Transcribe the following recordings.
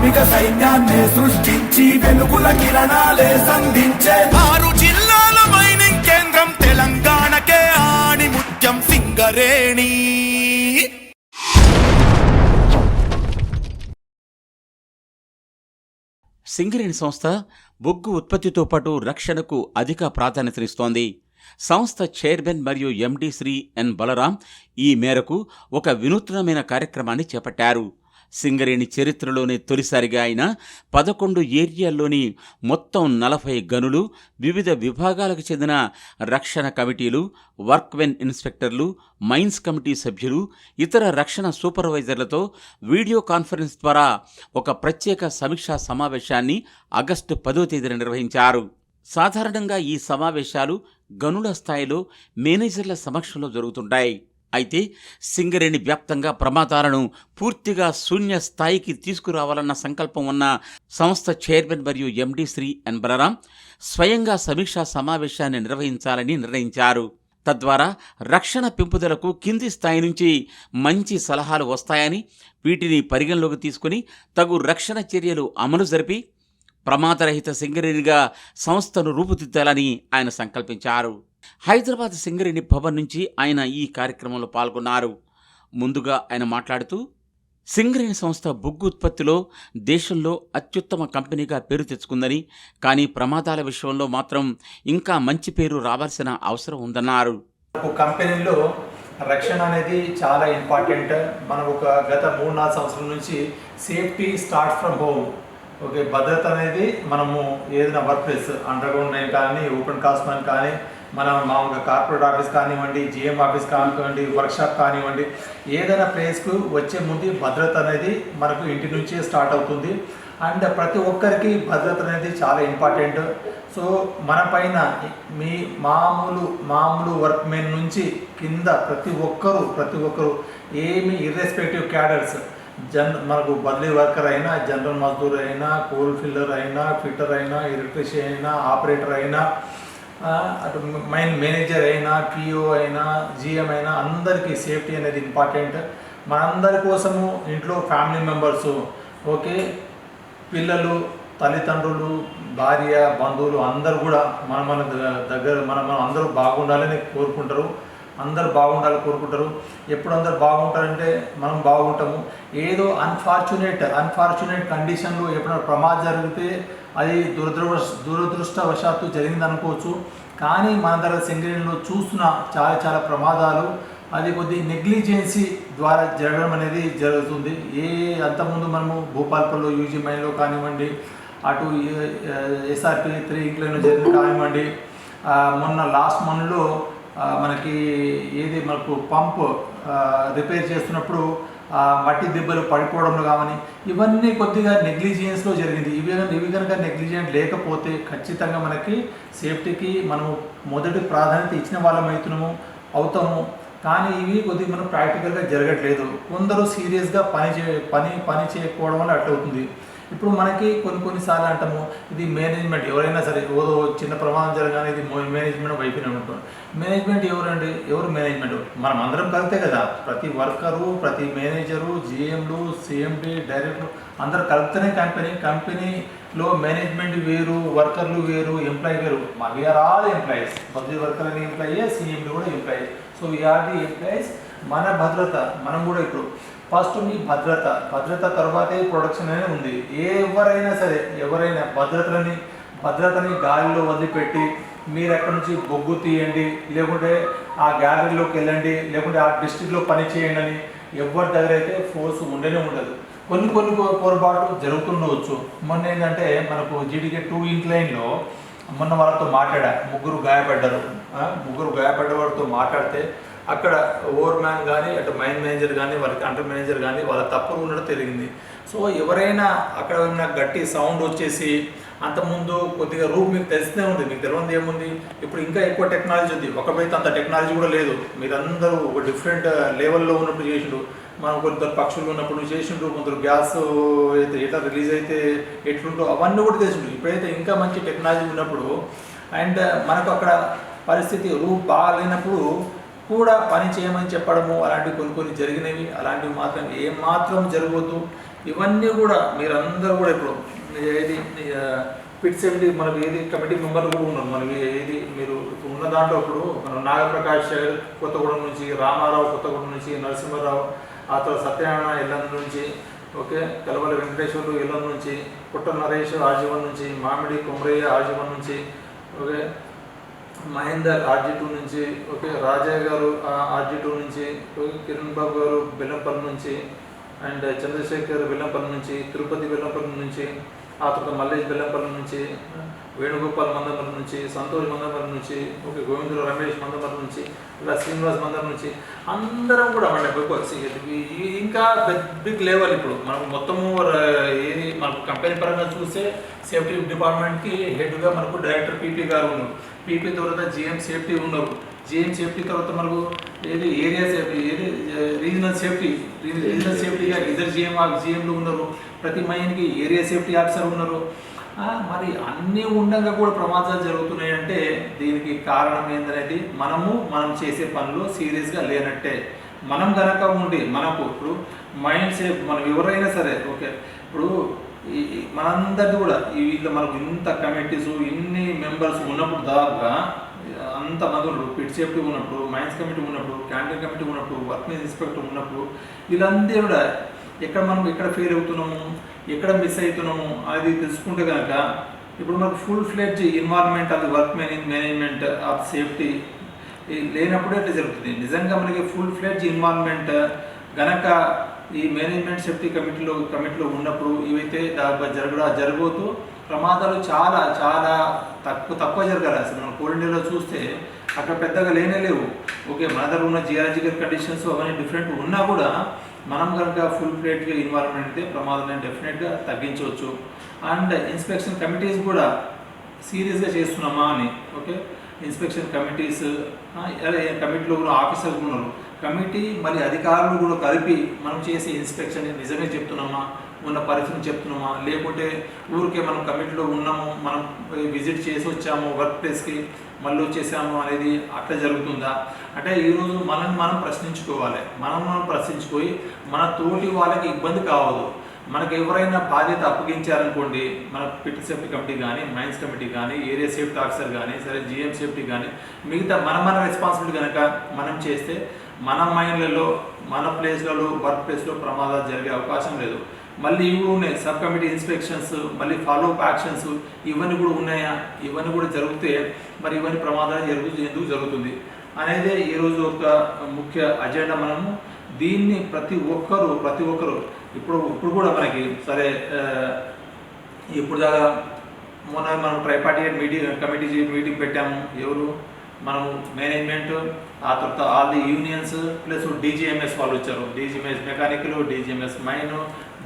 కార్మిక సైన్యాన్ని సృష్టించి వెలుగుల కిరణాలే సంధించే. ఆరు జిల్లాల మైనింగ్ కేంద్రం తెలంగాణకే ఆణి ముత్యం సింగరేణి. సింగరేణి సంస్థ బొగ్గు ఉత్పత్తితో పాటు రక్షణకు అధిక ప్రాధాన్యతనిస్తోంది. సంస్థ చైర్మన్ మరియు ఎండి శ్రీ ఎన్ బలరాం ఈ మేరకు ఒక వినూత్నమైన కార్యక్రమాన్ని చేపట్టారు. సింగరేణి చరిత్రలోనే తొలిసారిగా ఆయన పదకొండు ఏరియాల్లోని మొత్తం నలభై గనులు వివిధ విభాగాలకు చెందిన రక్షణ కమిటీలు వర్క్వెన్ ఇన్స్పెక్టర్లు మైన్స్ కమిటీ సభ్యులు ఇతర రక్షణ సూపర్వైజర్లతో వీడియో కాన్ఫరెన్స్ ద్వారా ఒక ప్రత్యేక సమీక్షా సమావేశాన్ని ఆగస్టు పదో తేదీన నిర్వహించారు. సాధారణంగా ఈ సమావేశాలు గనుల స్థాయిలో మేనేజర్ల సమక్షంలో జరుగుతుంటాయి. అయితే సింగరేణి వ్యాప్తంగా ప్రమాదాలను పూర్తిగా శూన్య స్థాయికి తీసుకురావాలన్న సంకల్పం ఉన్న సంస్థ చైర్మన్ మరియు ఎండి శ్రీ ఎన్ బలరాం స్వయంగా సమీక్షా సమావేశాన్ని నిర్వహించాలని నిర్ణయించారు. తద్వారా రక్షణ పెంపుదలకు కింది స్థాయి నుంచి మంచి సలహాలు వస్తాయని వీటిని పరిగణలోకి తీసుకుని తగు రక్షణ చర్యలు అమలు జరిపి ప్రమాదరహిత సింగరేణిగా సంస్థను రూపుదిద్దాలని ఆయన సంకల్పించారు. హైదరాబాద్ సింగరేణి భవన్ నుంచి ఆయన ఈ కార్యక్రమంలో పాల్గొన్నారు. ముందుగా ఆయన మాట్లాడుతూ సింగరేణి సంస్థ బొగ్గు ఉత్పత్తిలో దేశంలో అత్యుత్తమ కంపెనీగా పేరు తెచ్చుకుందని కానీ ప్రమాదాల విషయంలో మాత్రం ఇంకా మంచి పేరు రావాల్సిన అవసరం ఉందన్నారు. ఒక కంపెనీలో రక్షణ అనేది చాలా ఇంపార్టెంట్. మనం ఒక గత మూడు నాలుగు సంవత్సరం నుంచి safety start from home. Okay భద్రత అనేది మనము ఏదైనా వర్క్ ప్లేస్ అండర్ గ్రౌండ్ కానీ ఓపెన్ కాస్ట్ కానీ మనం మామూలుగా కార్పొరేట్ ఆఫీస్ కానివ్వండి జిఎం ఆఫీస్ కానివ్వండి వర్క్షాప్ కానివ్వండి ఏదైనా ప్లేస్కు వచ్చే ముందు భద్రత అనేది మనకు ఇంటి నుంచే స్టార్ట్ అవుతుంది. అండ్ ప్రతి ఒక్కరికి భద్రత అనేది చాలా ఇంపార్టెంట్ సో మన పైన మీ మామూలు మామూలు వర్క్ మెన్ నుంచి కింద ప్రతి ఒక్కరు ప్రతి ఒక్కరు ఏమి ఇర్రెస్పెక్టివ్ క్యాడర్స్ జన్ మనకు బదిలీ వర్కర్ అయినా జనరల్ మజ్దూర్ అయినా కోల్ ఫిల్లర్ అయినా ఫిట్టర్ అయినా ఎలక్ట్రీషియన్ అయినా ఆపరేటర్ అయినా అటు మైన్ మేనేజర్ అయినా పిఓ అయినా జిఎం అయినా అందరికీ సేఫ్టీ అనేది ఇంపార్టెంట్ మనందరి కోసము ఇంట్లో ఫ్యామిలీ మెంబర్స్ ఓకే పిల్లలు తల్లిదండ్రులు భార్య బంధువులు అందరు కూడా మన మన దగ్గర మనం మనం అందరూ బాగుండాలని కోరుకుంటారు. అందరు బాగుండాలని కోరుకుంటారు. ఎప్పుడు అందరు బాగుంటారంటే మనం బాగుంటాము. ఏదో అన్ఫార్చునేట్ అన్ఫార్చునేట్ కండిషన్లో ఎప్పుడైనా ప్రమాదం జరిగితే అది దురదృవ దురదృష్టవశాత్తు జరిగింది అనుకోవచ్చు కానీ మన దగ్గర సింగరేణిలో చూస్తున్న చాలా చాలా ప్రమాదాలు అది కొద్ది నెగ్లిజెన్సీ ద్వారా జరగడం అనేది జరుగుతుంది. ఏ అంతకుముందు మనము భూపాల్పల్లో యూజీ మైన్లో కానివ్వండి అటు ఎస్ఆర్పి త్రీ ఇంక్లైన్లో జరిగింది కానివ్వండి మొన్న లాస్ట్ మంత్లో మనకి ఏది మనకు పంప్ రిపేర్ చేస్తున్నప్పుడు మట్టి దెబ్బలు పడిపోవడంలో కావని ఇవన్నీ కొద్దిగా నెగ్లిజియన్స్లో జరిగింది. ఇవి ఇవి కనుక నెగ్లిజియెంట్ లేకపోతే ఖచ్చితంగా మనకి సేఫ్టీకి మనము మొదటి ప్రాధాన్యత ఇచ్చిన వాళ్ళం అవుతున్నాము అవుతాము. కానీ ఇవి కొద్దిగా మనం ప్రాక్టికల్గా జరగట్లేదు. కొందరు సీరియస్గా పని చే పని పని చేయకపోవడం వల్ల అట్లవుతుంది. అవుతుంది ఇప్పుడు మనకి కొన్ని కొన్నిసార్లు అంటాము ఇది మేనేజ్మెంట్ ఎవరైనా సరే ఏదో చిన్న ప్రమాదం జరగానే ఇది మేనేజ్మెంట్ వైఫల్యం ఉంటుంది మేనేజ్మెంట్ ఎవరండి? ఎవరు మేనేజ్మెంట్ మనం అందరం కలితే కదా. ప్రతి వర్కరు ప్రతి మేనేజరు జిఎంలు సిఎండి డైరెక్టర్ అందరు కలిపితేనే కంపెనీ కంపెనీలో మేనేజ్మెంట్ వేరు వర్కర్లు వేరు ఎంప్లాయీ వేరు. వీఆర్ ఆల్ ఎంప్లాయీస్ ప్రతి వర్కర్ అని ఎంప్లాయీ సిఎండి కూడా employee so we are the employees మన భద్రత మనం కూడా ఇప్పుడు ఫస్ట్ మీ భద్రత. భద్రత తర్వాతే ప్రొడక్షన్ అనేది ఉంది. ఏ ఎవరైనా సరే ఎవరైనా భద్రతని భద్రతని గాలిలో వదిలిపెట్టి మీరు ఎక్కడి నుంచి బొగ్గు తీయండి లేకుంటే ఆ గ్యాలరీలోకి వెళ్ళండి లేకుంటే ఆ డిస్ట్రిక్ట్లో పని చేయండి అని ఎవరి దగ్గర అయితే ఫోర్స్ ఉండనే ఉండదు. కొన్ని కొన్ని పొ- పొరపాట్లు జరుగుతుండవచ్చు. మొన్న ఏంటంటే మనకు జీడికే టూ ఇంక్లైన్లో మొన్న వాళ్ళతో మాట్లాడా. ముగ్గురు గాయపడ్డారు. ముగ్గురు గాయపడ్డ వారితో మాట్లాడితే అక్కడ ఓవర్ మ్యాన్ కానీ అటు మైన్ మేనేజర్ కానీ వాళ్ళకి అండర్ మేనేజర్ కానీ వాళ్ళ తప్పులు ఉండడం తెలిగింది. సో ఎవరైనా అక్కడ ఉన్న గట్టి సౌండ్ వచ్చేసి అంతకుముందు కొద్దిగా రూమ్ మీకు తెలిసినే ఉంది మీకు తెలియదు ఏముంది? ఇప్పుడు ఇంకా ఎక్కువ టెక్నాలజీ ఉంది. ఒకవైపు అంత టెక్నాలజీ కూడా లేదు. మీరందరూ ఒక డిఫరెంట్ లెవెల్లో ఉన్నప్పుడు చేసిండు మనం కొందరు పక్షులు ఉన్నప్పుడు చేసిండ్రు కొందరు గ్యాస్ అయితే ఎట్లా రిలీజ్ అయితే ఎట్లుంటో అవన్నీ కూడా తెలిసిండు ఇప్పుడైతే ఇంకా మంచి టెక్నాలజీ ఉన్నప్పుడు అండ్ మనకు అక్కడ పరిస్థితి రూప్ బాగాలేనప్పుడు కూడా పని చేయమని చెప్పడము అలాంటివి కొన్ని కొన్ని జరిగినవి అలాంటివి మాత్రం ఏమాత్రం జరగవద్దు. ఇవన్నీ కూడా మీరందరూ కూడా ఇప్పుడు ఏది పిట్ సెవెంటీ మనకి ఏది కమిటీ మెంబర్లు కూడా ఉన్నారు. మనకి ఏది మీరు ఇప్పుడు ఉన్న దాంట్లో ఇప్పుడు మన నాగప్రకాష్ కొత్తగూడెం నుంచి రామారావు కొత్తగూడెం నుంచి నరసింహారావు ఆ తర్వాత సత్యనారాయణ ఎల్లందు నుంచి ఓకే కలవల వెంకటేశ్వర్లు ఎల్లం నుంచి పుట్ట నరేష్ ఆజీవన్ నుంచి మామిడి కుమరయ్య ఆజీవన్ నుంచి ఓకే మహేందర్ ఆర్జీ టూ నుంచి okay Rajaiah garu RG two నుంచి ఓకే, కిరణ్ బాబు గారు బెల్లంపల్లి నుంచి అండ్ చంద్రశేఖర్ బెల్లంపల్లి నుంచి తిరుపతి బెల్లంపల్లి నుంచి ఆ తర్వాత మల్లేష్ బెల్లంపల్లి నుంచి వేణుగోపాల్ మందమల్లి నుంచి సంతోష్ మందమల్లి నుంచి ఓకే గోవిందరావు రమేష్ మందమల్లి నుంచి ఇలా శ్రీనివాస్ మందరం నుంచి అందరం కూడా మన ఇంకా బిగ్ లెవెల్ ఇప్పుడు. మనకు మొత్తము ఏది మనకు కంపెనీ పరంగా చూస్తే సేఫ్టీ డిపార్ట్మెంట్కి హెడ్గా మనకు డైరెక్టర్ పీపీ గారు ఉన్నారు. పీపీ తర్వాత జిఎం సేఫ్టీ ఉన్నారు. జిఎం సేఫ్టీ తర్వాత మనకు ఏది ఏరియా సేఫ్టీ ఏది రీజనల్ సేఫ్టీ రీజనల్ సేఫ్టీగా ఇద్దరు జిఎం జిఎంలు ఉన్నారు. ప్రతి మైన్కి ఏరియా సేఫ్టీ ఆఫీసర్ ఉన్నారు. మరి అన్నీ ఉండగా కూడా ప్రమాదాలు జరుగుతున్నాయి అంటే దీనికి కారణం ఏంటనేది మనము మనం చేసే పనులు సీరియస్గా లేనట్టే. మనం కనుక ఉండి మనకు ఇప్పుడు మైండ్ సేఫ్ మనం ఎవరైనా సరే ఓకే ఇప్పుడు మనందరిది కూడా వీళ్ళు మనకు ఇంత కమిటీస్ ఇన్ని మెంబర్స్ ఉన్నప్పుడు దాకా అంతమంది ఉన్నప్పుడు పిట్ సేఫ్టీ ఉన్నప్పుడు మైన్స్ కమిటీ ఉన్నప్పుడు క్యాంటీన్ కమిటీ ఉన్నప్పుడు వర్క్ ఇన్స్పెక్టర్ ఉన్నప్పుడు వీళ్ళందరూ కూడా ఎక్కడ మనం ఎక్కడ ఫెయిల్ అవుతున్నాము ఎక్కడ మిస్ అవుతున్నాము అది తెలుసుకుంటే కనుక ఇప్పుడు మనకు full fledged environment of work management of safety లేనప్పుడే అట్లా జరుగుతుంది. నిజంగా మనకి ఫుల్ ఫ్లెడ్జ్ ఎన్వైర్న్మెంట్ గనక ఈ మేనేజ్మెంట్ సేఫ్టీ కమిటీలో కమిటీలో ఉన్నప్పుడు ఇవైతే దాదాపు జరగడా జరగబోతూ ప్రమాదాలు చాలా చాలా తక్కువ తక్కువ జరగాలి అసలు. మనం కోల్ ఇండియాలో చూస్తే అక్కడ పెద్దగా లేనే లేవు. ఓకే మన దగ్గర ఉన్న జియాలజికల్ కండిషన్స్ అవన్నీ డిఫరెంట్ ఉన్నా కూడా మనం కనుక ఫుల్ ప్లేట్గా ఇన్వాల్వ్మెంట్ అయితే ప్రమాదం డెఫినెట్గా తగ్గించవచ్చు. అండ్ ఇన్స్పెక్షన్ కమిటీస్ కూడా సీరియస్గా చేస్తున్నామా అని ఓకే ఇన్స్పెక్షన్ కమిటీస్ కమిటీలో కూడా ఆఫీసర్లు ఉన్నారు. కమిటీ మరి అధికారులు కూడా కలిపి మనం చేసే ఇన్స్పెక్షన్ నిజమే చెప్తున్నామా? ఉన్న పరిస్థితిని చెప్తున్నామా? లేకుంటే ఊరికే మనం కమిటీలో ఉన్నాము మనం విజిట్ చేసి వచ్చాము వర్క్ ప్లేస్కి మళ్ళీ వచ్చేసాము అనేది అట్లా జరుగుతుందా? అంటే ఈరోజు మనం మనం ప్రశ్నించుకోవాలి. మనం మనం ప్రశ్నించుకొని మన తోటి వాళ్ళకి ఇబ్బంది కావద్దు. మనకు ఎవరైనా బాధ్యత అప్పగించారనుకోండి మన పిట్ సేఫ్టీ కమిటీ కానీ మైన్స్ కమిటీ కానీ ఏరియా సేఫ్టీ ఆఫీసర్ కానీ సరే జిఎం సేఫ్టీ కానీ మిగతా మన మన రెస్పాన్సిబిలిటీ కనుక మనం చేస్తే మన మైండ్లలో మన ప్లేస్లలో వర్క్ ప్లేస్లో ప్రమాదాలు జరిగే అవకాశం లేదు. మళ్ళీ ఇవి ఉన్నాయి. సబ్ కమిటీ ఇన్స్పెక్షన్స్ మళ్ళీ ఫాలోఅప్ యాక్షన్స్ ఇవన్నీ కూడా ఉన్నాయా? ఇవన్నీ కూడా జరిగితే మరి ఇవన్నీ ప్రమాదాలు జరుగు ఎందుకు జరుగుతుంది? అనేది ఈరోజు ఒక ముఖ్య అజెండా మనము. దీన్ని ప్రతి ఒక్కరు ప్రతి ఒక్కరు ఇప్పుడు ఇప్పుడు కూడా మనకి సరే ఇప్పుడు దాకా మొన్న మనం ట్రైపార్టీ మీటింగ్ కమిటీ మీటింగ్ పెట్టాము. ఎవరు? మనము మేనేజ్మెంట్ ఆ తర్వాత all the unions plus DGMS వాళ్ళు వచ్చారు. DGMS mechanical DGMS mine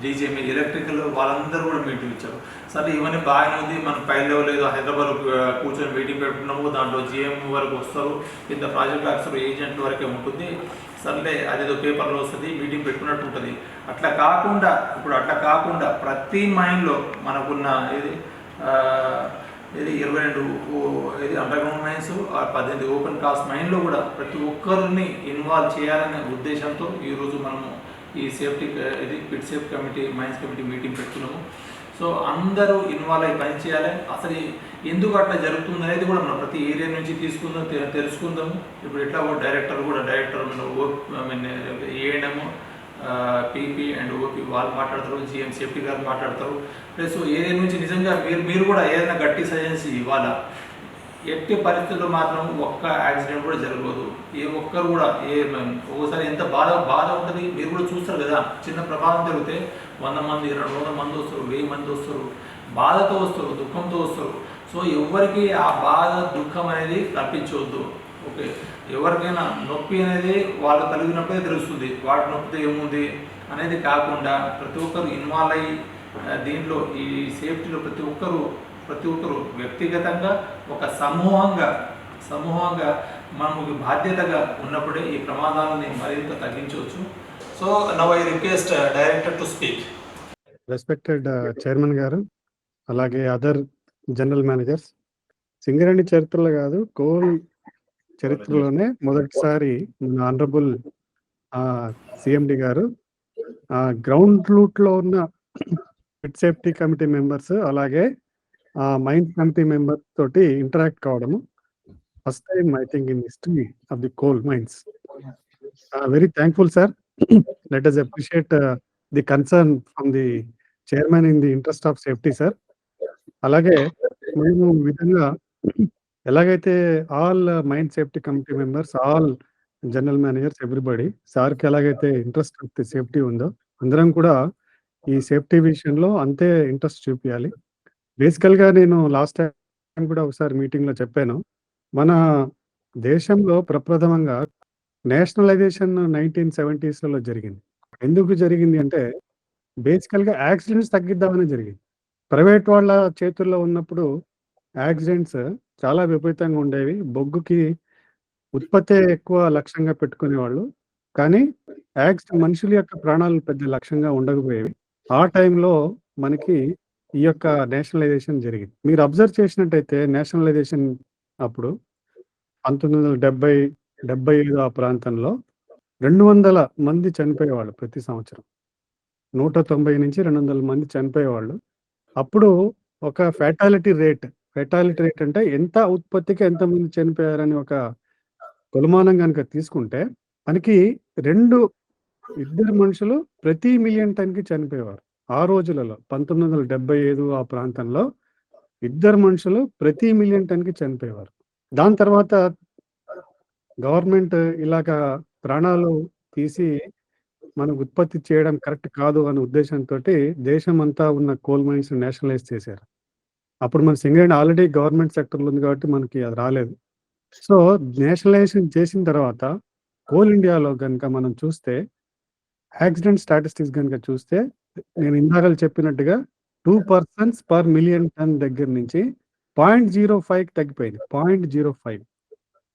DGMS electrical వాళ్ళందరూ కూడా మీటింగ్ ఇచ్చారు. సరే ఇవన్నీ బాగానే ఉంది. మనం పై లెవెల్ ఏదో హైదరాబాద్ కూర్చొని మీటింగ్ పెట్టుకున్నాము దాంట్లో జిఎం వరకు వస్తారు. ఇంత ప్రాజెక్ట్ ఆఫీసర్ ఏజెంట్ వరకే ఉంటుంది. సర్లే అదేదో పేపర్లో వస్తుంది. మీటింగ్ పెట్టుకున్నట్టు ఉంటుంది. అట్లా కాకుండా ఇప్పుడు అట్లా కాకుండా ప్రతి మైండ్లో మనకున్న ఇది ఇది ఇరవై రెండు ఇది అండర్గ్రౌండ్ మైన్స్ ఆ పద్దెనిమిది ఓపెన్ కాస్ట్ మైన్లో కూడా ప్రతి ఒక్కరిని ఇన్వాల్వ్ చేయాలనే ఉద్దేశంతో ఈరోజు మనము ఈ సేఫ్టీ ఇది pit safe committee mines committee meeting పెట్టుకున్నాము సో అందరూ ఇన్వాల్వ్ అయ్యి పని చేయాలి. అసలు ఎందుకు అట్లా జరుగుతుంది అనేది కూడా మనం ప్రతి ఏరియా నుంచి తీసుకుందాం తెలుసుకుందాం తెలుసుకుందాము. ఇప్పుడు ఎట్లా ఓ డైరెక్టర్ కూడా డైరెక్టర్ మన ఓ ఐ పీపీ అండ్ ఓపీ వాళ్ళు మాట్లాడతారు జిఎం సేఫ్టీ గారు మాట్లాడతారు. ప్లస్ ఏరియా నుంచి నిజంగా మీరు మీరు కూడా ఏదైనా గట్టి సజెన్స్ ఇవ్వాలా? ఎట్టి పరిస్థితుల్లో మాత్రం ఒక్క యాక్సిడెంట్ కూడా జరగదు. ఏ ఒక్కరు కూడా ఏ ఒకసారి ఎంత బాధ బాధ ఉంటుంది మీరు కూడా చూస్తారు కదా. చిన్న ప్రమాదం జరిగితే వంద మంది రెండు వందల మంది వస్తారు వెయ్యి మంది వస్తారు బాధతో వస్తారు దుఃఖంతో వస్తారు. సో ఎవరికి ఆ బాధ దుఃఖం అనేది తప్పించవద్దు. ఓకే? ఎవరికైనా నొప్పి అనేది వాళ్ళు కలిగినప్పుడే తెలుస్తుంది. వాటి నొప్పితో ఏముంది అనేది కాకుండా ప్రతి ఒక్కరు ఇన్వాల్వ్ అయ్యి దీంట్లో ఈ సేఫ్టీలో ప్రతి ఒక్కరు ప్రతి ఒక్కరు వ్యక్తిగతంగా ఒక సమూహంగా సమూహంగా మనకు బాధ్యతగా ఉన్నప్పుడే ఈ ప్రమాదాలని మరింత తగ్గించవచ్చు. So now I request director to speak respected chairman గారు అలాగే అదర్ జనరల్ మేనేజర్స్ సింగరేణి చరిత్రలో కాదు కోల్ చరిత్రలోనే మొదటిసారి మన ఆనరబుల్ సిఎండి గారు గ్రౌండ్ రూట్‌లో ఉన్న ఫుడ్ సేఫ్టీ కమిటీ మెంబర్స్ అలాగే ఆ మైండ్ కమిటీ మెంబర్స్ తోటి ఇంటరాక్ట్ కావడము first time I think in history of the coal mines. Very thankful sir. Let us appreciate the concern from the chairman in the interest of safety sir. అలాగే మేము విధంగా ఎలాగైతే all mines safety committee members, all general managers everybody సార్‌కి ఎలాగైతే interest of the safety ఉందో, అందరం కూడా ఈ సేఫ్టీ విషయంలో అంతే ఇంట్రెస్ట్ చూపించాలి బేసికల్‌గా నేను లాస్ట్ టైం కూడా ఒకసారి మీటింగ్‌లో చెప్పాను. మన దేశంలో ప్రప్రథమంగా నేషనలైజేషన్ 1970స్‌లలో జరిగింది. ఎందుకు జరిగింది అంటే బేసికల్‌గా యాక్సిడెంట్స్ తగ్గిద్దామనే జరిగింది. ప్రైవేట్ వాళ్ళ చేతుల్లో ఉన్నప్పుడు యాక్సిడెంట్స్ చాలా విపరీతంగా ఉండేవి. బొగ్గుకి ఉత్పత్తి ఎక్కువ లక్ష్యంగా పెట్టుకునేవాళ్ళు. కానీ యాక్సి మనుషుల యొక్క ప్రాణాలు పెద్ద లక్ష్యంగా ఉండకపోయేవి. ఆ టైంలో మనకి ఈ యొక్క నేషనలైజేషన్ జరిగింది. మీరు అబ్జర్వ్ చేసినట్టయితే నేషనలైజేషన్ అప్పుడు 1970, 75 ఆ ప్రాంతంలో 200 మంది చనిపోయేవాళ్ళు ప్రతి సంవత్సరం. 190-200 మంది చనిపోయేవాళ్ళు. అప్పుడు ఒక ఫెటాలిటీ రేట్, ఫెటాలిటీ రేట్ అంటే ఎంత ఉత్పత్తికి ఎంతమంది చనిపోయారని ఒక కొలమానం కనుక తీసుకుంటే మనకి రెండు ఇద్దరు మనుషులు ప్రతి మిలియన్ టన్‌కి చనిపోయేవారు. ఆ రోజులలో 1975 ఆ ప్రాంతంలో ఇద్దరు మనుషులు ప్రతి మిలియన్ టన్‌కి చనిపోయేవారు. దాని తర్వాత గవర్నమెంట్ ఇలాగా ప్రాణాలు తీసి మనం ఉత్పత్తి చేయడం కరెక్ట్ కాదు అనే ఉద్దేశంతో దేశం అంతా ఉన్న కోల్ మైన్స్ నేషనలైజ్ చేశారు. అప్పుడు మన సింగరేణి ఆల్రెడీ గవర్నమెంట్ సెక్టర్లో ఉంది కాబట్టి మనకి అది రాలేదు. సో, నేషనలైజేషన్ చేసిన తర్వాత కోల్ ఇండియాలో గనుక మనం చూస్తే యాక్సిడెంట్ స్టాటిస్టిక్స్ గనుక చూస్తే నేను ఇందాక చెప్పినట్టుగా two persons per million ton దగ్గర నుంచి 0.05కి తగ్గిపోయింది. 0.05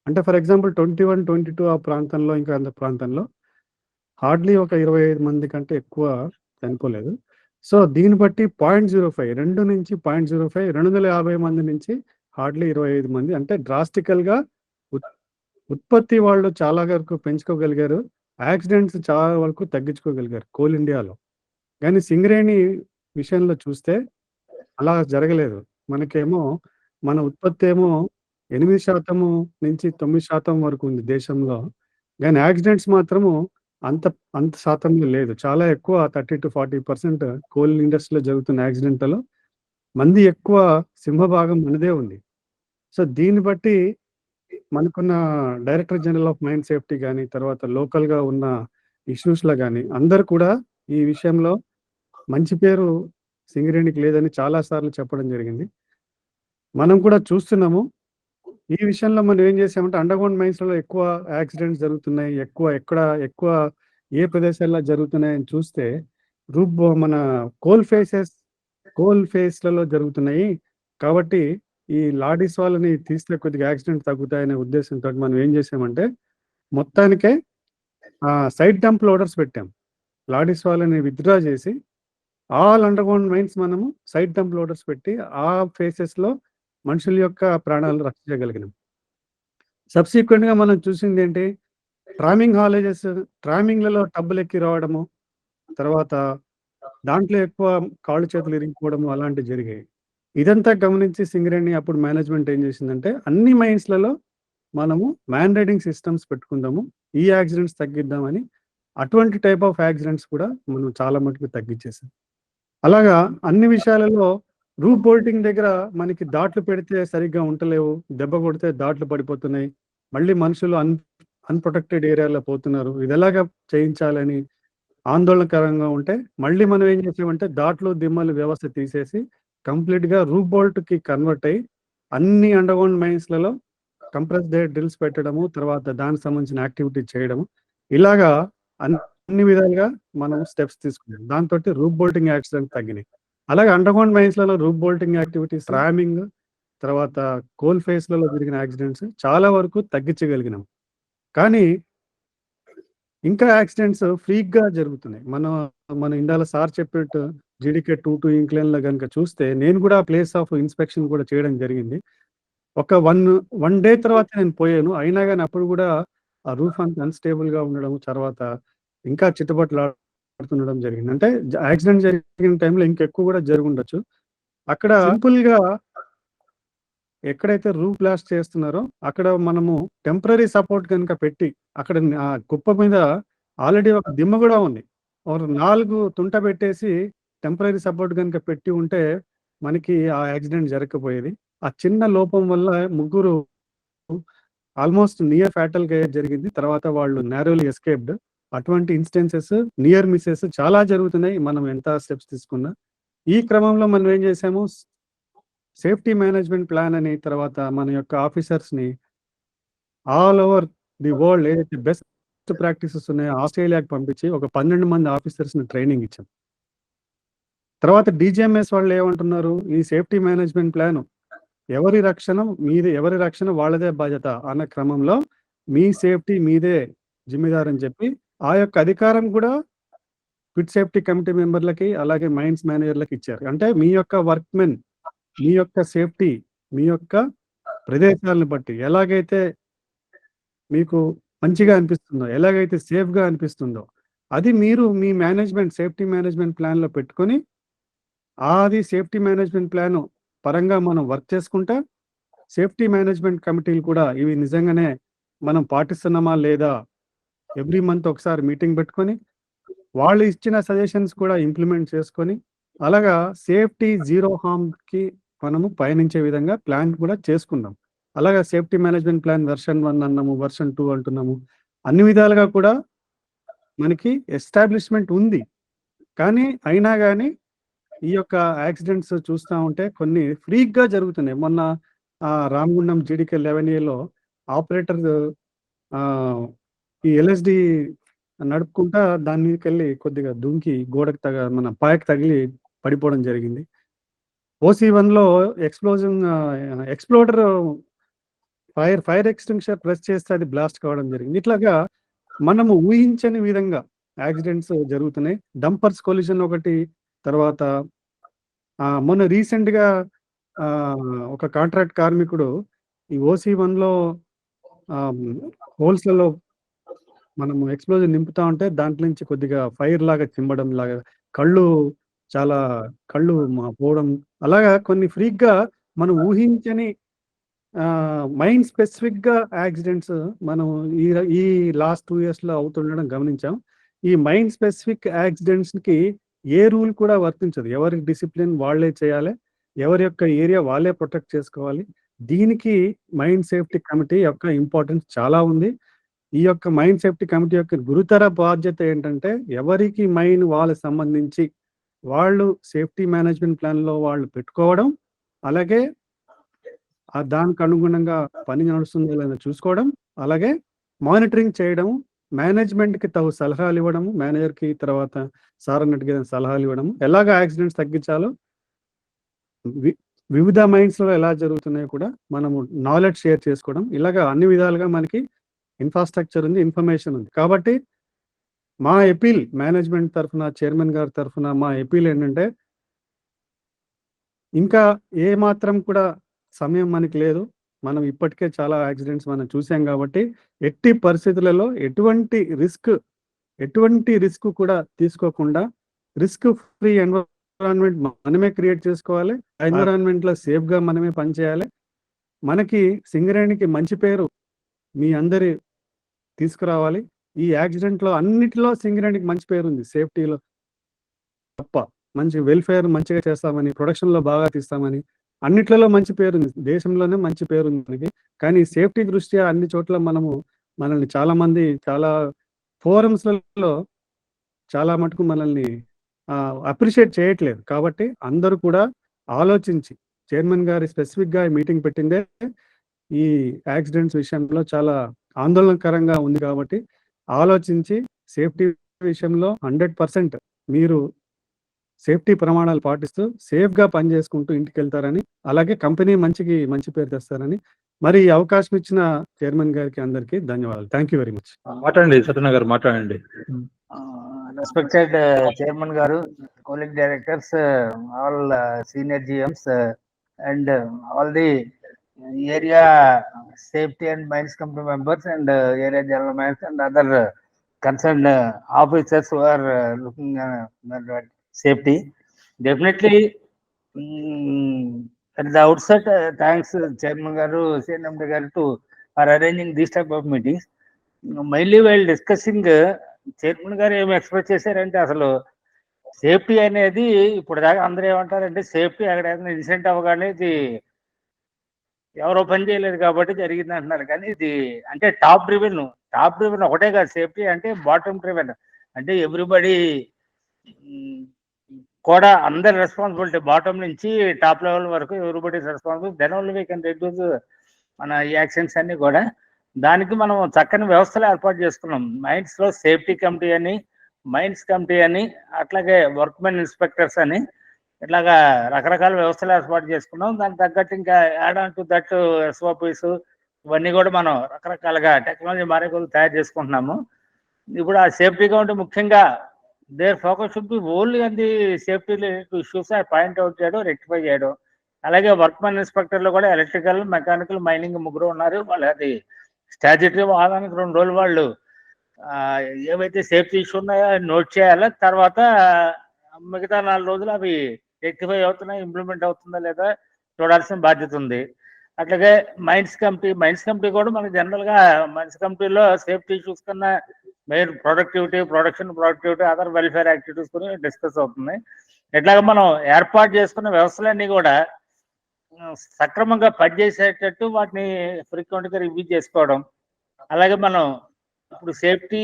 అంటే ఫర్ ఎగ్జాంపుల్ 21, 22 ఆ ప్రాంతంలో ఇంకా అంత ప్రాంతంలో హార్డ్‌లీ ఒక 25 మంది కంటే ఎక్కువ చనిపోలేదు. సో, దీన్ని బట్టి 0.05 2 నుంచి 0.05 250 మంది నుంచి హార్డ్‌లీ 25 మంది అంటే డ్రాస్టికల్‌గా ఉత్పత్తి వాళ్ళు చాలా వరకు పెంచుకోగలిగారు. యాక్సిడెంట్స్ చాలా వరకు తగ్గించుకోగలిగారు కోల్ ఇండియాలో. కానీ సింగరేణి విషయంలో చూస్తే అలా జరగలేదు. మనకేమో మన ఉత్పత్తి ఏమో ఎనిమిది శాతము నుంచి తొమ్మిది శాతం వరకు ఉంది దేశంలో. కానీ యాక్సిడెంట్స్ మాత్రము అంత అంత శాతంలో లేదు. చాలా ఎక్కువ 30-40% కోల్ ఇండస్ట్రీలో జరుగుతున్న యాక్సిడెంట్‌లలో మంది ఎక్కువ సింహభాగం మనదే ఉంది. సో, దీన్ని బట్టి మనకున్న director general of mines safety కానీ తర్వాత లోకల్‌గా ఉన్న ఇష్యూస్‌లో కానీ అందరు కూడా ఈ విషయంలో మంచి పేరు సింగరేణికి లేదని చాలా సార్లు చెప్పడం జరిగింది. మనం కూడా చూస్తున్నాము. ఈ విషయంలో మనం ఏం చేసామంటే అండర్‌గ్రౌండ్ మైన్స్లో ఎక్కువ యాక్సిడెంట్స్ జరుగుతున్నాయి. ఎక్కువ ఎక్కడ ఎక్కువ ఏ ప్రదేశాల్లో జరుగుతున్నాయని చూస్తే రూప్ మన కోల్ ఫేసెస్ కోల్ ఫేస్‌లలో జరుగుతున్నాయి. కాబట్టి ఈ లాడీస్ వాళ్ళని తీస్తే కొద్దిగా యాక్సిడెంట్ తగ్గుతాయనే ఉద్దేశంతో మనం ఏం చేసామంటే మొత్తానికే సైడ్ డంప్ లోడర్స్ పెట్టాం. లాడీస్ వాళ్ళని విత్‌డ్రా చేసి ఆల్ అండర్‌గ్రౌండ్ మైన్స్ మనము సైడ్ డంప్ లోడర్స్ పెట్టి ఆ ఫేసెస్‌లో మనుషుల యొక్క ప్రాణాలను రక్షించగలిగినాం. సబ్సిక్వెంట్‌గా మనం చూసింది ఏంటి ట్రామింగ్ హాలేజెస్ ట్రామింగ్‌లలో టబ్బులెక్కి రావడము. తర్వాత దాంట్లో ఎక్కువ కాళ్ళు చేతులు ఇరిగిపోవడము అలాంటివి జరిగాయి. ఇదంతా గమనించి సింగరేణి అప్పుడు మేనేజ్మెంట్ ఏం చేసిందంటే అన్ని మైన్స్‌లలో మనము మ్యాన్ రైడింగ్ సిస్టమ్స్ పెట్టుకుందాము. ఈ యాక్సిడెంట్స్ తగ్గిద్దామని అటువంటి టైప్ ఆఫ్ యాక్సిడెంట్స్ కూడా మనం చాలా మటుకు తగ్గించేసాం. అలాగా అన్ని విషయాలలో రూప్ బోల్టింగ్ దగ్గర మనకి దాట్లు పెడితే సరిగ్గా ఉండలేవు దెబ్బ కొడితే దాట్లు పడిపోతున్నాయి. మళ్ళీ మనుషులు అన్ అన్‌ప్రొటెక్టెడ్ ఏరియాలో పోతున్నారు. ఇది ఎలాగా చేయించాలని ఆందోళనకరంగా ఉంటే మళ్ళీ మనం ఏం చేసామంటే దాట్లు, దిమ్మలు వ్యవస్థ తీసేసి కంప్లీట్గా రూప్ బోల్ట్‌కి కన్వర్ట్ అయ్యి అన్ని అండర్‌గ్రౌండ్ మైన్స్‌లలో కంప్రెస్డ్ ఎయిర్ డ్రిల్స్ పెట్టడము, తర్వాత దానికి సంబంధించిన యాక్టివిటీ చేయడము. ఇలాగా అన్ని విధాలుగా మనం స్టెప్స్ తీసుకున్నాం. దాంతో రూప్ బోల్టింగ్ యాక్సిడెంట్ తగ్గినాయి. అలాగే అండర్‌గ్రౌండ్ మైన్స్‌లలో రూప్ బోల్టింగ్ యాక్టివిటీస్, ర్యామింగ్ తర్వాత కోల్ ఫేస్‌లలో జరిగిన యాక్సిడెంట్స్ చాలా వరకు తగ్గించగలిగినాం. కానీ ఇంకా యాక్సిడెంట్స్ ఫ్రీక్‌గా జరుగుతున్నాయి. మనం మన ఇందాల సార్ చెప్పినట్టు టూ 22 ఇంక్లైన్‌లో కనుక చూస్తే నేను కూడా ప్లేస్ ఆఫ్ ఇన్స్‌పెక్షన్ కూడా చేయడం జరిగింది. ఒక 1, 1 డే తర్వాత నేను పోయాను. అయినా కానీ అప్పుడు కూడా ఆ రూఫ్ అంతా అన్‌స్టేబుల్‌గా ఉండడం, తర్వాత ఇంకా చిట్టుబట్లు ఆడుతుండడం జరిగింది. అంటే యాక్సిడెంట్ జరిగిన టైంలో ఇంకెక్కువ కూడా జరుగుండొచ్చు. అక్కడ సింపుల్గా ఎక్కడైతే రూఫ్ బ్లాస్ట్ చేస్తున్నారో అక్కడ మనము టెంపరీ సపోర్ట్ కనుక పెట్టి అక్కడ ఆ కుప్ప మీద ఆల్రెడీ ఒక దిమ్మ కూడా ఉంది. ఒక నాలుగు తుంట పెట్టేసి టెంపరీ సపోర్ట్ కనుక పెట్టి ఉంటే మనకి ఆ యాక్సిడెంట్ జరగకపోయేది. ఆ చిన్న లోపం వల్ల ముగ్గురు ఆల్మోస్ట్ నియర్ ఫ్యాటల్గా జరిగింది. తర్వాత వాళ్ళు నేరోలీ ఎస్కేప్డ్. అటువంటి ఇన్స్టెన్సెస్ నియర్ మిస్సెస్ చాలా జరుగుతున్నాయి. మనం ఎంత స్టెప్స్ తీసుకున్నా. ఈ క్రమంలో మనం ఏం చేసాము? సేఫ్టీ మేనేజ్మెంట్ ప్లాన్ అని తర్వాత మన యొక్క ఆఫీసర్స్ని ఆల్ ఓవర్ ది వరల్డ్ ఏదైతే బెస్ట్ ప్రాక్టీసెస్ ఉన్నాయో ఆస్ట్రేలియాకి పంపించి ఒక పన్నెండు మంది ఆఫీసర్స్ని ట్రైనింగ్ ఇచ్చాం. తర్వాత డీజీఎంఎస్ వాళ్ళు ఏమంటున్నారు? ఈ సేఫ్టీ మేనేజ్మెంట్ ప్లాన్ ఎవరి రక్షణ మీది ఎవరి రక్షణ వాళ్ళదే బాధ్యత అన్న క్రమంలో మీ సేఫ్టీ మీదే జిమ్మేదారు అని చెప్పి ఆ యొక్క అధికారం కూడా ఫిట్ సేఫ్టీ కమిటీ మెంబర్లకి అలాగే మైన్స్ మేనేజర్లకి ఇచ్చారు. అంటే మీ యొక్క వర్క్ మెన్ మీ యొక్క సేఫ్టీ మీ యొక్క ప్రదేశాలను బట్టి ఎలాగైతే మీకు మంచిగా అనిపిస్తుందో ఎలాగైతే సేఫ్గా అనిపిస్తుందో అది మీరు మీ మేనేజ్మెంట్ సేఫ్టీ మేనేజ్మెంట్ ప్లాన్లో పెట్టుకొని అది సేఫ్టీ మేనేజ్మెంట్ ప్లాన్ పరంగా మనం వర్క్ చేసుకుంటే సేఫ్టీ మేనేజ్మెంట్ కమిటీలు కూడా ఇవి నిజంగానే మనం పాటిస్తున్నామా లేదా ఎవ్రీ మంత్ ఒకసారి మీటింగ్ పెట్టుకొని వాళ్ళు ఇచ్చిన సజెషన్స్ కూడా ఇంప్లిమెంట్ చేసుకొని అలాగా సేఫ్టీ జీరో హామ్కి మనము పయనించే విధంగా ప్లాన్ కూడా చేసుకుందాం అలాగా safety management plan version one అన్నాము వెర్షన్ టూ అంటున్నాము. అన్ని విధాలుగా కూడా మనకి ఎస్టాబ్లిష్మెంట్ ఉంది. కానీ అయినా కానీ ఈ యొక్క యాక్సిడెంట్స్ చూస్తూ ఉంటే కొన్ని ఫ్రీక్గా జరుగుతున్నాయి. మొన్న ఆ, రామగుండం జీడికే లెవెన్ ఏలో ఆపరేటర్ ఈ ఎల్ఎస్డి నడుపుకుంటా దాని వెళ్ళి కొద్దిగా దుంకి గోడకు తగ మన పాయకు తగిలి పడిపోవడం జరిగింది. ఓసీ వన్లో explosion exploder fire fire extinguisher press చేస్తే అది బ్లాస్ట్ కావడం జరిగింది. ఇట్లాగా మనము ఊహించని విధంగా యాక్సిడెంట్స్ జరుగుతున్నాయి. డంపర్స్ కొలిషన్ ఒకటి తర్వాత ఆ, మొన్న రీసెంట్గా ఆ, ఒక కాంట్రాక్ట్ కార్మికుడు ఈ ఓసీ వన్లో మనము ఎక్స్ప్లోజన్ నింపుతా ఉంటే దాంట్లో నుంచి కొద్దిగా ఫైర్ లాగా చిమ్మడం లాగా కళ్ళు చాలా కళ్ళు మా- పోవడం అలాగా కొన్ని ఫ్రీక్గా మనం ఊహించని మైండ్ స్పెసిఫిక్గా యాక్సిడెంట్స్ మనం ఈ ఈ లాస్ట్ టూ ఇయర్స్లో అవుతుండడం గమనించాం. ఈ మైండ్ స్పెసిఫిక్ యాక్సిడెంట్స్కి ఏ రూల్ కూడా వర్తించదు. ఎవరి డిసిప్లిన్ వాళ్ళే చేయాలి. ఎవరి యొక్క ఏరియా వాళ్ళే ప్రొటెక్ట్ చేసుకోవాలి. దీనికి మైండ్ సేఫ్టీ కమిటీ యొక్క ఇంపార్టెన్స్ చాలా ఉంది. ఈ యొక్క మైండ్ సేఫ్టీ కమిటీ యొక్క గురుతర బాధ్యత ఏంటంటే ఎవరికి మైండ్ వాళ్ళకి సంబంధించి వాళ్ళు సేఫ్టీ మేనేజ్మెంట్ ప్లాన్లో వాళ్ళు పెట్టుకోవడం అలాగే దానికి అనుగుణంగా పని నడుస్తుందో లేదో చూసుకోవడం అలాగే మానిటరింగ్ చేయడం మేనేజ్మెంట్కి తగు సలహాలు ఇవ్వడం మేనేజర్కి తర్వాత సార్ అన్నట్టుగా సలహాలు ఇవ్వడం ఎలాగ యాక్సిడెంట్స్ తగ్గించాలో వి- వివిధ మైండ్స్లో ఎలా జరుగుతున్నాయో కూడా మనము నాలెడ్జ్ షేర్ చేసుకోవడం ఇలాగా అన్ని విధాలుగా మనకి ఇన్ఫ్రాస్ట్రక్చర్ ఉంది ఇన్ఫర్మేషన్ ఉంది. కాబట్టి మా ఎపీల్ మేనేజ్మెంట్ తరఫున చైర్మన్ గారి తరఫున మా ఎపీల్ ఏంటంటే ఇంకా ఏ మాత్రం కూడా సమయం మనకి లేదు. మనం ఇప్పటికే చాలా యాక్సిడెంట్స్ మనం చూసాం కాబట్టి ఎట్టి పరిస్థితులలో ఎటువంటి రిస్క్ ఎటువంటి రిస్క్ కూడా తీసుకోకుండా రిస్క్ ఫ్రీ ఎన్విరాన్మెంట్ మనమే క్రియేట్ చేసుకోవాలి. ఎన్విరాన్మెంట్లో సేఫ్గా మనమే పనిచేయాలి. మనకి సింగరేణికి మంచి పేరు మీ అందరి తీసుకురావాలి. ఈ యాక్సిడెంట్లో అన్నిటిలో సింగరేణికి మంచి పేరు ఉంది సేఫ్టీలో తప్ప మంచి వెల్ఫేర్ మంచిగా చేస్తామని ప్రొడక్షన్లో బాగా తీస్తామని అన్నిట్లలో మంచి పేరుంది. దేశంలోనే మంచి పేరు ఉంది మనకి. కానీ సేఫ్టీ దృష్ట్యా అన్ని చోట్ల మనము మనల్ని చాలా మంది చాలా ఫోరమ్స్లలో లలో చాలా మటుకు మనల్ని అప్రిషియేట్ చేయట్లేదు. కాబట్టి అందరూ కూడా ఆలోచించి చైర్మన్ గారి స్పెసిఫిక్గా మీటింగ్ పెట్టిందే ఈ యాక్సిడెంట్స్ విషయంలో చాలా ఆందోళనకరంగా ఉంది కాబట్టి ఆలోచించి సేఫ్టీ విషయంలో హండ్రెడ్ పర్సెంట్ మీరు సేఫ్టీ ప్రమాణాలు పాటిస్తూ సేఫ్గా పనిచేసుకుంటూ ఇంటికి వెళ్తారని అలాగే కంపెనీ మంచికి మంచి పేరు తెస్తారని మరి ఈ అవకాశం ఇచ్చిన చైర్మన్ గారికి అందరికీ ధన్యవాదాలు. Thank you very much. మాట్లాడండి సత్యన గారు మాట్లాడండి. రెస్పెక్టెడ్ చైర్మన్ గారు colic directors all senior GMs and all the area safety and mines company members and area general mans and other concerned uh, officers who are uh, looking uh, at safety. Definitely, mm, at the outset, uh, thanks uh, Chairman Garu, CNMD Garu to for arranging these type of meetings. Mainly while discussing, uh, chairman గారు ఏమి express చేశారంటే అసలు safety అనేది ఇప్పుడు దాకా అందరూ ఏమంటారంటే safety అక్కడ ఏదైనా ఇన్సిడెంట్ అవ్వగానే ఇది ఎవరో పని చేయలేదు కాబట్టి జరిగింది అంటున్నారు. కానీ ఇది అంటే టాప్ డ్రివెన్ టాప్ డ్రివెన్ ఒకటే కాదు సేఫ్టీ అంటే బాటమ్ డ్రివెన్. అంటే ఎవ్రీబడి కూడా అందరి రెస్పాన్సిబిలిటీ బాటమ్ నుంచి టాప్ లెవెల్ వరకు everybody responsible. Then only we can reduce మన ఈ యాక్షన్స్ అన్ని కూడా. దానికి మనం చక్కని వ్యవస్థలు ఏర్పాటు చేసుకున్నాం. మైండ్స్లో సేఫ్టీ కమిటీ అని మైండ్స్ కమిటీ అని అట్లాగే వర్క్మెన్ ఇన్స్పెక్టర్స్ అని ఇట్లాగా రకరకాల వ్యవస్థలు ఏర్పాటు చేసుకున్నాం. దానికి తగ్గట్టు ఇంకా add on to that SOPs ఇవన్నీ కూడా మనం రకరకాలుగా టెక్నాలజీ మారే కొద్దిగా తయారు చేసుకుంటున్నాము. ఇప్పుడు ఆ సేఫ్టీ ఉంటే ముఖ్యంగా there focus should be only on the safety issues point out చేయడం రెక్టిఫై చేయడం. అలాగే వర్క్మెన్ ఇన్స్పెక్టర్లు కూడా ఎలక్ట్రికల్ మెకానికల్ మైనింగ్ ముగ్గురు ఉన్నారు. వాళ్ళు అది స్టాచ్యుటరీ వాదానికి రెండు రోజులు వాళ్ళు ఏవైతే సేఫ్టీ ఇష్యూ ఉన్నాయో నోట్ చేయాలి. తర్వాత మిగతా నాలుగు రోజులు అవి రెక్టిఫై అవుతున్నాయి ఇంప్లిమెంట్ అవుతుందా లేదా చూడాల్సిన బాధ్యత ఉంది. అట్లాగే మైండ్స్ కమిటీ మైండ్స్ కమిటీ కూడా మనకి జనరల్గా మైండ్స్ కమిటీలో సేఫ్టీ ఇష్యూస్ కన్నా main productivity production productivity other welfare activities గురించి డిస్కస్ అవుతుంది. ఇట్లాగా మనం ఏర్పాటు చేసుకున్న వ్యవస్థలన్నీ కూడా సక్రమంగా పనిచేసేటట్టు వాటిని ఫ్రీక్వెంట్గా రివ్యూ చేసుకోవడం. అలాగే మనం ఇప్పుడు సేఫ్టీ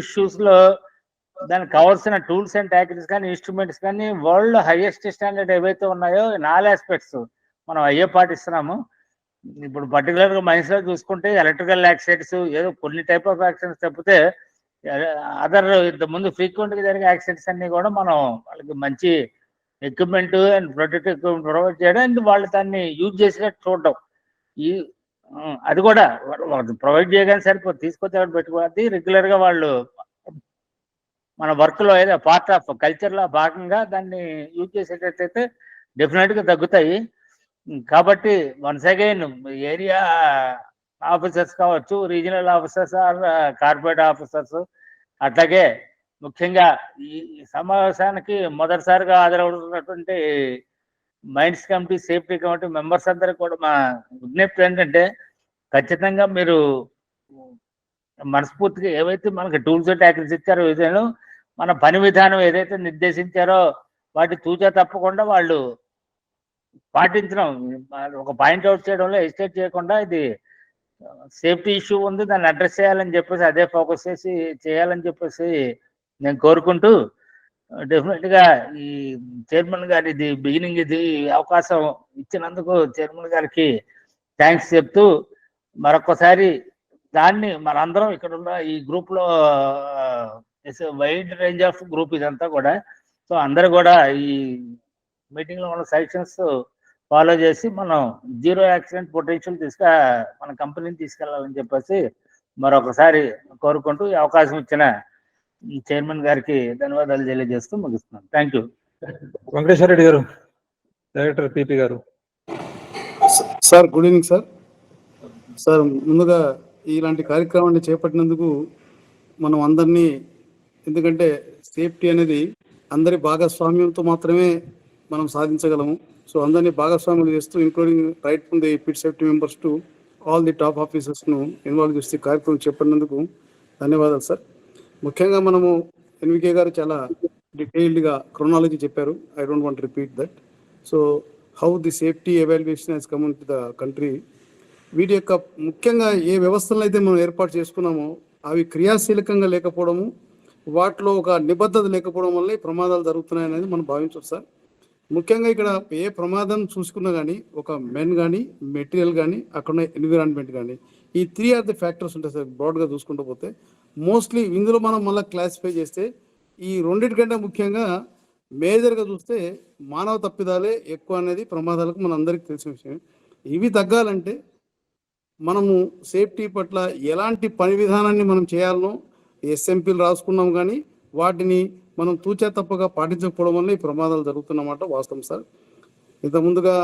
ఇష్యూస్లో దానికి కావాల్సిన టూల్స్ అండ్ ట్యాకిల్స్ కానీ ఇన్స్ట్రుమెంట్స్ కానీ వరల్డ్ హైయెస్ట్ స్టాండర్డ్ ఏవైతే ఉన్నాయో నాలుగు ఆస్పెక్ట్స్ మనం అయ్యే పాటిస్తున్నాము. ఇప్పుడు పర్టికులర్గా గా లో చూసుకుంటే ఎలక్ట్రికల్ యాక్సిడెంట్స్ ఏదో కొన్ని టైప్ ఆఫ్ యాక్సిడెంట్స్ తప్పితే అదర్ ఇంత ముందు ఫ్రీక్వెంట్గా జరిగే యాక్సిడెంట్స్ అన్ని కూడా మనం వాళ్ళకి మంచి equipment and protect equipment provide చేయడం అండ్ వాళ్ళు దాన్ని యూజ్ చేసేటట్టు చూడడం. ఈ అది కూడా ప్రొవైడ్ చేయగానే సరిపోతుంది తీసుకొచ్చి పెట్టుకోవాలి రెగ్యులర్గా వాళ్ళు మన వర్క్లో ఏదో పార్ట్ ఆఫ్ కల్చర్లో భాగంగా దాన్ని యూజ్ చేసేటట్టయితే డెఫినెట్గా తగ్గుతాయి. కాబట్టి వన్స్ అగైన్ ఏరియా ఆఫీసర్స్ కావచ్చు regional officers or corporate officers అట్లాగే ముఖ్యంగా ఈ సమావేశానికి మొదటిసారిగా హాజరవుతున్నటువంటి mines committee safety committee members అందరూ కూడా మా విజ్ఞప్తి ఏంటంటే ఖచ్చితంగా మీరు మనస్ఫూర్తిగా ఏవైతే మనకి టూల్స్ ట్యాకిల్స్ ఇచ్చారో ఏదైనా మన పని విధానం ఏదైతే నిర్దేశించారో వాటి తూచా తప్పకుండా వాళ్ళు పాటించడం. ఒక పాయింట్ అవుట్ చేయడంలో ఎస్టేట్ చేయకుండా ఇది సేఫ్టీ ఇష్యూ ఉంది దాన్ని అడ్రస్ చేయాలని చెప్పేసి అదే ఫోకస్ చేసి చేయాలని చెప్పేసి నేను కోరుకుంటూ డెఫినెట్గా ఈ చైర్మన్ గారి ఇది బిగినింగ్ ఇది అవకాశం ఇచ్చినందుకు చైర్మన్ గారికి థ్యాంక్స్ చెప్తూ మరొకసారి దాన్ని మనందరం ఇక్కడ ఉన్న ఈ గ్రూప్లో లో వైడ్ రేంజ్ ఆఫ్ గ్రూప్ ఇదంతా కూడా. సో అందరు కూడా ఈ మీటింగ్లో ఉన్న సజెషన్స్ ఫాలో చేసి మనం జీరో యాక్సిడెంట్ పొటెన్షియల్ తీసుక మన కంపెనీని తీసుకెళ్ళాలని చెప్పేసి మరొకసారి కోరుకుంటూ ఈ అవకాశం ఇచ్చిన చైర్మన్ గారికి ధన్యవాదాలు తెలియజేస్తూ ముగిస్తున్నాను. థ్యాంక్ యూ వెంకటేశ్వర రెడ్డి గారు డైరెక్టర్ పిపి గారు. Sir good evening sir. Sir ముందుగా ఇలాంటి కార్యక్రమాన్ని చేపట్టినందుకు మనం అందరినీ ఎందుకంటే సేఫ్టీ అనేది అందరి భాగస్వామ్యంతో మాత్రమే మనం సాధించగలము. సో అందరినీ భాగస్వాములు చేస్తూ including right from the pit safety members to all the top ఆఫీసర్స్ను involve చేసి కార్యక్రమం చెప్పినందుకు ధన్యవాదాలు సార్ ముఖ్యంగా మనము ఎన్వికే గారు చాలా డీటెయిల్డ్గా క్రొనాలజీ చెప్పారు. I don't want repeat that so how the safety evaluation has come to the country వీటి యొక్క ముఖ్యంగా ఏ వ్యవస్థలను అయితే మనం ఏర్పాటు చేసుకున్నామో అవి క్రియాశీలకంగా లేకపోవడము వాటిలో ఒక నిబద్ధత లేకపోవడం వల్ల ఈ ప్రమాదాలు జరుగుతున్నాయి అనేది మనం భావించవచ్చు సార్. ముఖ్యంగా ఇక్కడ ఏ ప్రమాదం చూసుకున్నా కానీ ఒక మెన్ కానీ మెటీరియల్ కానీ అక్కడ ఉన్న ఎన్విరాన్మెంట్ కానీ ఈ త్రీ ఆర్ ది ఫ్యాక్టర్స్ ఉంటాయి సార్ బ్రాడ్గా చూసుకుంటూ పోతే. మోస్ట్లీ ఇందులో మనం మళ్ళీ క్లాసిఫై చేస్తే ఈ రెండింటికంటే ముఖ్యంగా మేజర్గా చూస్తే మానవ తప్పిదాలే ఎక్కువ అనేది ప్రమాదాలకు మన అందరికీ తెలిసిన విషయం ఇవి తగ్గాలంటే మనము సేఫ్టీ పట్ల ఎలాంటి పని విధానాన్ని మనం చేయాలనో ఎస్ఎంపీలు రాసుకున్నాం కానీ వాటిని మనం తూచా తప్పగా పాటించకపోవడం వల్ల ఈ ప్రమాదాలు జరుగుతున్నమాట వాస్తవం సార్. ఇంత ముందుగా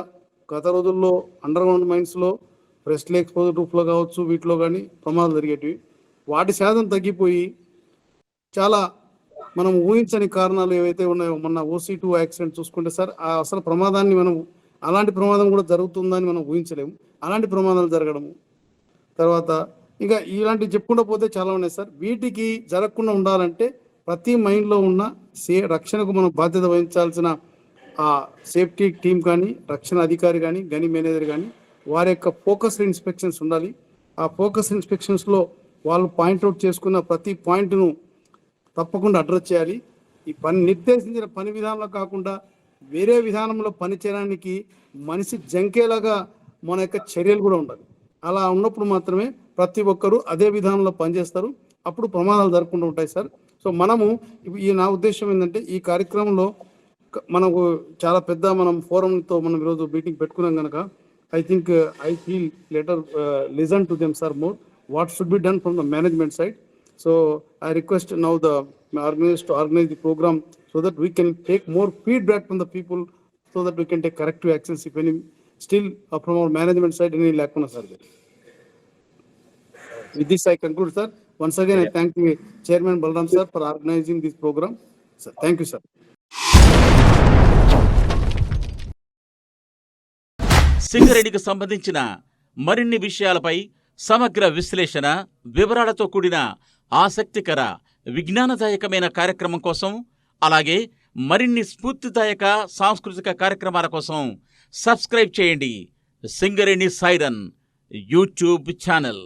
గత రోజుల్లో అండర్ గ్రౌండ్ మైన్స్లో రెస్ట్ ఎక్స్పోజర్ రూఫ్లో కావచ్చు వీటిలో కానీ ప్రమాదాలు జరిగేటివి. వాటి శాతం తగ్గిపోయి చాలా మనం ఊహించని కారణాలు ఏవైతే ఉన్నాయో మొన్న ఓసీ టూ యాక్సిడెంట్ చూసుకుంటే సార్ ఆ అసలు ప్రమాదాన్ని మనం అలాంటి ప్రమాదం కూడా జరుగుతుందని మనం ఊహించలేము. అలాంటి ప్రమాదాలు జరగడము. తర్వాత ఇంకా ఇలాంటివి చెప్పుకుంటూ పోతే చాలా ఉన్నాయి సార్. వీటికి జరగకుండా ఉండాలంటే ప్రతి మైండ్లో ఉన్న సే రక్షణకు మనం బాధ్యత వహించాల్సిన ఆ సేఫ్టీ టీం కానీ రక్షణ అధికారి కానీ గని మేనేజర్ కానీ వారి యొక్క ఫోకస్ ఇన్స్పెక్షన్స్ ఉండాలి. ఆ ఫోకస్ ఇన్స్పెక్షన్స్లో వాళ్ళు పాయింట్అవుట్ చేసుకున్న ప్రతి పాయింట్ను తప్పకుండా అడ్రస్ చేయాలి. ఈ పని నిర్దేశించిన పని విధానంలో కాకుండా వేరే విధానంలో పని చేయడానికి మనిషి జంకేలాగా మన యొక్క చర్యలు కూడా ఉండాలి. అలా ఉన్నప్పుడు మాత్రమే ప్రతి ఒక్కరూ అదే విధానంలో పనిచేస్తారు. అప్పుడు ప్రమాదాలు జరగకుండా ఉంటాయి సార్. సో మనము ఈ నా ఉద్దేశం ఏంటంటే ఈ కార్యక్రమంలో మనకు చాలా పెద్ద మనం ఫోరంతో మనం ఈరోజు మీటింగ్ పెట్టుకున్నాం కనుక I think I feel letter listen to them sir more. What should be done from the management side. So I request now the organize to organize the program so that we can take more feedback from the people so that we can take corrective actions if any still from our management side any లేకుండా sir. With this i conclude sir. Once again i thank the chairman balram sir for organizing this program. Sir thank you sir. సింగరేణికి సంబంధించిన మరిన్ని విషయాలపై సమగ్ర విశ్లేషణ వివరాలతో కూడిన ఆసక్తికర విజ్ఞానదాయకమైన కార్యక్రమం కోసం అలాగే మరిన్ని స్ఫూర్తిదాయక సాంస్కృతిక కార్యక్రమాల కోసం సబ్స్క్రైబ్ చేయండి సింగరేణి సైరన్ యూట్యూబ్ ఛానల్.